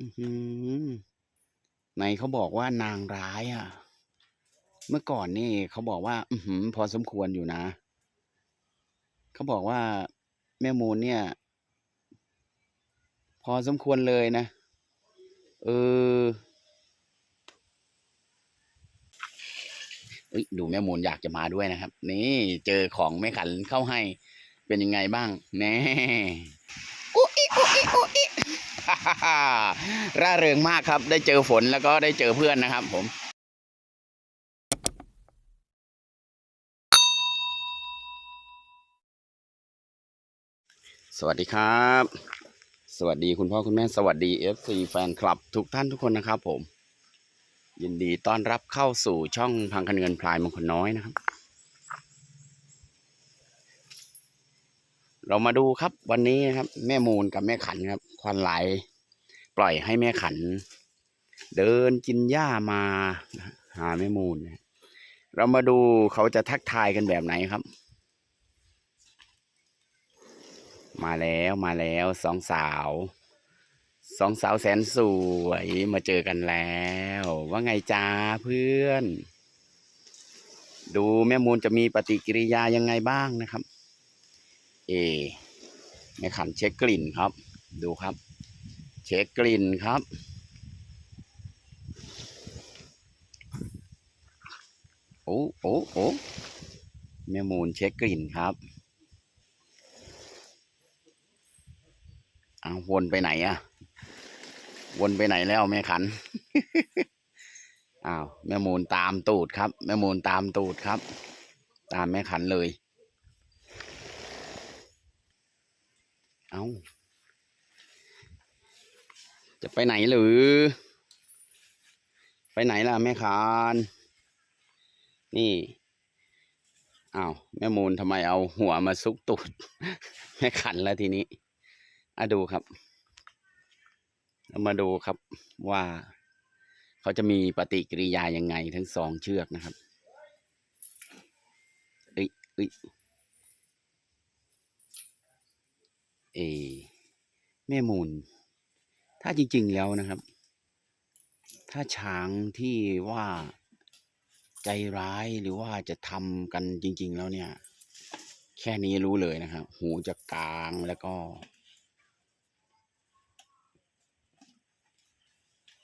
อื้อหือไหนเขาบอกว่านางร้ายอะ เมื่อก่อนนี่เขาบอกว่า อืพอสมควรอยู่นะ เขาบอกว่าแม่มูลเนี่ย พอสมควรเลยนะ เออดูแม่มูลอยากจะมาด้วยนะครับ นี่เจอของแม่ขันเข้าให้เป็นยังไงบ้าง แน่ ร่าเริงมากครับ ได้เจอฝนแล้วก็ได้เจอเพื่อนนะครับ ผมสวัสดีครับ สวัสดีคุณพ่อคุณแม่สวัสดีเอฟซีแฟนคลับทุกท่านทุกคนนะครับผม ยินดีต้อนรับเข้าสู่ช่องพังคันเงินพลายมงคลน้อยนะครับ เรามาดูครับวันนี้นะครับ แม่มูลกับแม่ขันครับ ควันไหล ปล่อยให้แม่ขัน เดินกินหญ้ามาหาแม่มูลเรามาดูเขาจะทักทายกันแบบไหนครับ มาแล้วมาแล้วสองสาวสองสาวแสนสวยมาเจอกันแล้ว ว่าไงจ้าเพื่อน ดูแม่มูลจะมีปฏิกิริยายังไงบ้างนะครับ เอแม่ขันเช็คกลิ่นครับ ดูครับ เช็คกลิ่นครับ โอ้โอ้โอ้แม่มูลเช็คกลิ่นครับเอาวนไปไหนอะวนไปไหนแล้วแม่ขันอ้าวแม่มูลตามตูดครับ แม่มูลตามตูดครับ ตามแม่ขันเลย เอา จะไปไหนหรือ ไปไหนล่ะแม่ขาน นี่อ้าวแม่มูลทำไมเอาหัวมาซุกตูดแม่ขันแล้วทีนี้อะดูครับเรามาดูครับว่าเขาจะมีปฏิกิริยายังไงทั้งสองเชือกนะครับเอ้ยเอ้ยเอแม่มูล ถ้าจริง ๆแล้วนะครับ ถ้าช้างที่ว่าใจร้ายหรือว่าจะทำกันจริง ๆ แล้วเนี่ย แค่นี้รู้เลยนะครับ หูจะกลางแล้วก็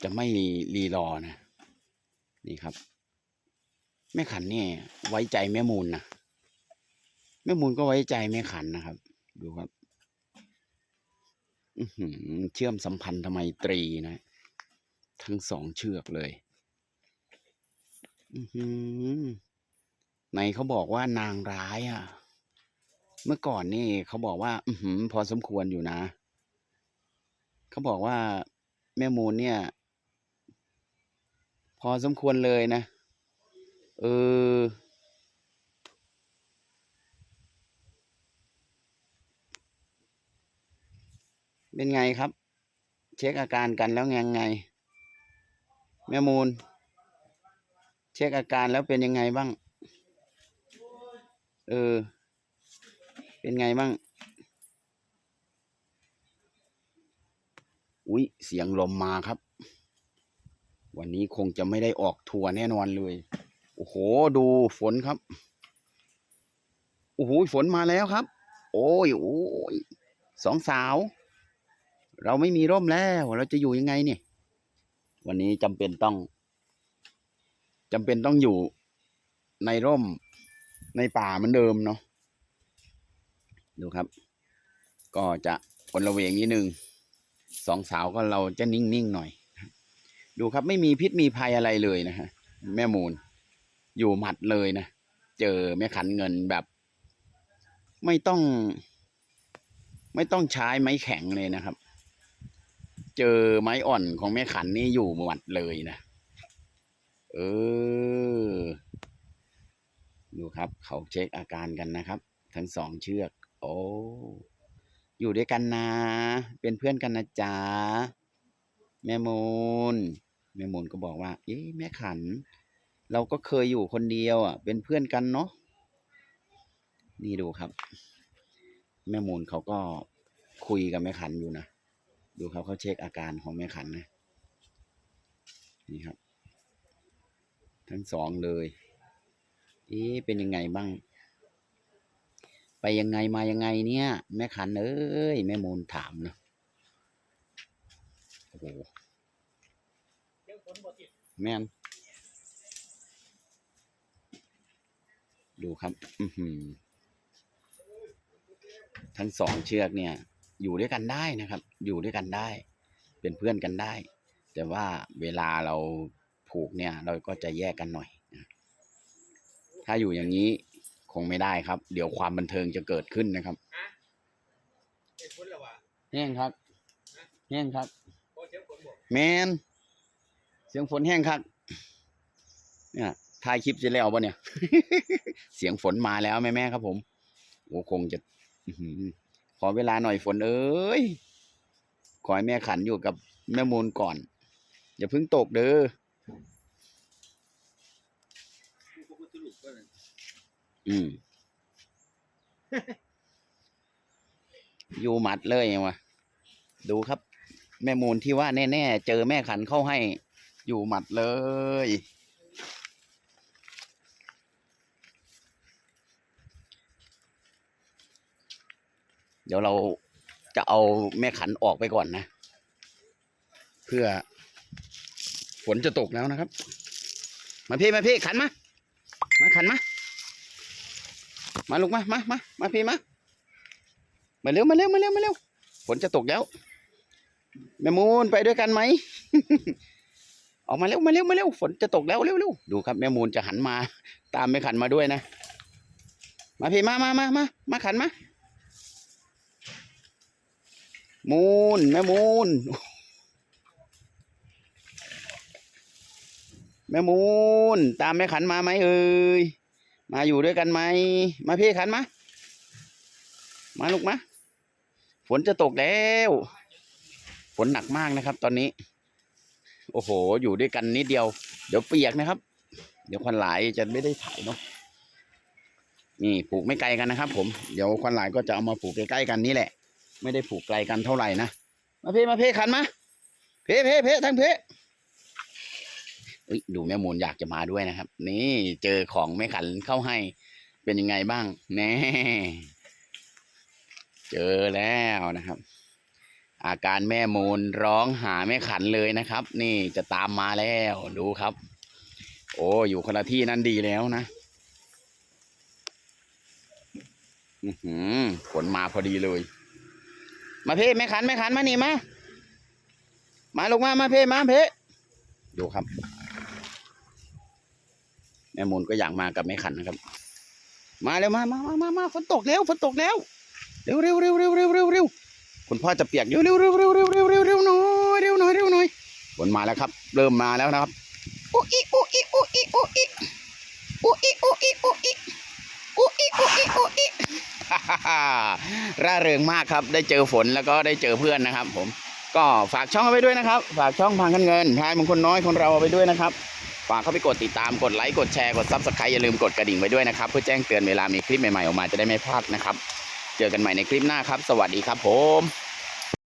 จะไม่รีรอนะ นี่ครับ แม่ขันเนี่ยไว้ใจแม่มูลนะแม่มูลก็ไว้ใจแม่ขันนะครับ ดูครับ เชื่อมสัมพันธ์ทำไมตรีนะ ทั้งสองเชือกเลยอือหือไหนเขาบอกว่านางร้ายอะ เมื่อก่อนนี่เขาบอกว่า อือหือพอสมควรอยู่นะ เขาบอกว่าแม่มูลเนี่ย พอสมควรเลยนะ เออ เป็นไงครับ เช็คอาการกันแล้วยังไง แม่มูล เช็คอาการแล้วเป็นยังไงบ้าง เออ เป็นไงบ้าง อุ๊ย เสียงลมมาครับ วันนี้คงจะไม่ได้ออกทัวร์แน่นอนเลย โอ้โห ดูฝนครับ โอ้โห ฝนมาแล้วครับ โอ้ย โอ้ยสองสาว เราไม่มีร่มแล้ว เราจะอยู่ยังไงเนี่ย วันนี้จำเป็นต้องจำเป็นต้องอยู่ในร่มในป่าเหมือนเดิมเนาะดูครับ ก็จะคนละเวงนิดนึงสองสาวก็เราจะนิ่งๆหน่อย ดูครับไม่มีพิษมีภัยอะไรเลยนะฮะแม่มูล อยู่หมัดเลยนะ เจอแม่ขันเงินแบบ ไม่ต้อง ไม่ต้องใช้ไม้แข็งเลยนะครับ เจอไม้อ่อนของแม่ขันนี่อยู่หมัดเลยนะเออดูครับ เขาเช็คอาการกันนะครับ ทั้งสองเชือก โอ้อยู่ด้วยกันนะ เป็นเพื่อนกันนะจ๊ะแม่มูลแม่มูลก็บอกว่า เอ๊ะแม่ขัน เราก็เคยอยู่คนเดียวอะ เป็นเพื่อนกันเนาะนี่ดูครับ แม่มูลเขาก็คุยกับแม่ขันอยู่นะ ดูครับเขาเช็คอาการของแม่ขันนะ นี่ครับ ทั้งสองเลยเอ๊ะเป็นยังไงบ้าง ไปยังไงมายังไงเนี่ย แม่ขันเอ้ยแม่มูลถามเนอะโอ้โหแม่นดูครับอือหือทั้งสองเชือกเนี่ย อยู่ด้วยกันได้นะครับ อยู่ด้วยกันได้ เป็นเพื่อนกันได้ แต่ว่าเวลาเราผูกเนี่ย เราก็จะแยกกันหน่อยนะถ้าอยู่อย่างนี้คงไม่ได้ครับ เดี๋ยวความบันเทิงจะเกิดขึ้นนะครับเห็นผลแล้ววะแห้งครับแห้งครับโอ้เสียงฝนบอกแมนเสียงฝนแห้งครับเนี่ยถ่ายคลิปเสร็จแล้วปะเนี่ย เสียงฝนมาแล้วแม่แม่ๆครับผม โอ้คงจะอื้อหือ ขอเวลาหน่อยฝนเอ้ย ขอให้แม่ขันอยู่กับแม่มูลก่อน อย่าเพิ่งตกเด้อกูก็สรุปก็เลยอืมอยู่หมัดเลยไงวะดูครับ แม่มูลที่ว่าแน่ ๆ เจอแม่ขันเข้าให้ อยู่หมัดเลย เดี๋ยวเราจะเอาแม่ขันออกไปก่อนนะ เพื่อฝนจะตกแล้วนะครับ มาพี่มาพี่ขันมามาขันมามาลูกมามามามาพี่มามาเร็วมาเร็วมาเร็วมาเร็วฝนจะตกแล้วแม่มูนไปด้วยกันไหมออกมาเร็วมาเร็วมาเร็วฝนจะตกแล้วเร็วเร็วดูครับแม่มูนจะหันมา ตามแม่ขันมาด้วยนะ มาพี่มามามามามาขันมา มูนแม่มูนแม่มูนตามแม่ขันมาไหมเอ่ยมาอยู่ด้วยกันไหมมาพี่ขันมามาลูกมาฝนจะตกแล้วฝนหนักมากนะครับ ตอนนี้ โอ้โห อยู่ด้วยกันนิดเดียว เดี๋ยวเปียกนะครับ เดี๋ยวควันหลายจะไม่ได้ถ่ายเนาะนี่ผูกไม่ไกลกันนะครับ ผมเดี๋ยวควันหลายก็จะเอามาผูกใกล้ๆกันนี่แหละ ไม่ได้ผูกไกลกันเท่าไหร่นะ มาเพมาเพขันมา เพเพเพทั้งเพเอ้ยดูแม่มูลอยากจะมาด้วยนะครับ นี่เจอของแม่ขันเข้าให้เป็นยังไงบ้างแน่เจอแล้วนะครับ อาการแม่มูลร้องหาแม่ขันเลยนะครับ นี่จะตามมาแล้วดูครับ โอ้อยู่คนละที่นั่นดีแล้วนะอือหือฝนมาพอดีเลย มาเพ่แม่ขันแม่ขันมานี่มา มาลงมามาเพ่มาเพ่ดูครับ แม่มูลก็อยากมากับแม่ขันนะครับ มาเร็วมามามามามาฝนตกแล้วฝนตกแล้วเร็วเร็วเร็วเร็วเร็วเร็วเร็วคุณพ่อจะเปียกเร็วเร็วเร็วเร็วเร็วเร็วเร็วเร็วหน่อยเร็วหน่อยเร็วหน่อยฝนมาแล้วครับ เริ่มมาแล้วนะครับอุอิอุอิอุอิอุอิอุอิอุอิอุอิอุอิอุอิอุอิฮ่าฮ่าฮ่า ร่าเริงมากครับ ได้เจอฝนแล้วก็ได้เจอเพื่อนนะครับ ผม ก็ฝากช่องเอาไปด้วยนะครับ ฝากช่องพังคันเงินพายมงคลน้อยคนเราเอาไปด้วยนะครับ ฝากเข้าไปกดติดตาม กดไลค์ กดแชร์ กดซับสไครต์อย่าลืมกดกระดิ่งไว้ด้วยนะครับ เพื่อแจ้งเตือนเวลามีคลิปใหม่ๆออกมาจะได้ไม่พลาดนะครับ เจอกันใหม่ในคลิปหน้าครับ สวัสดีครับผม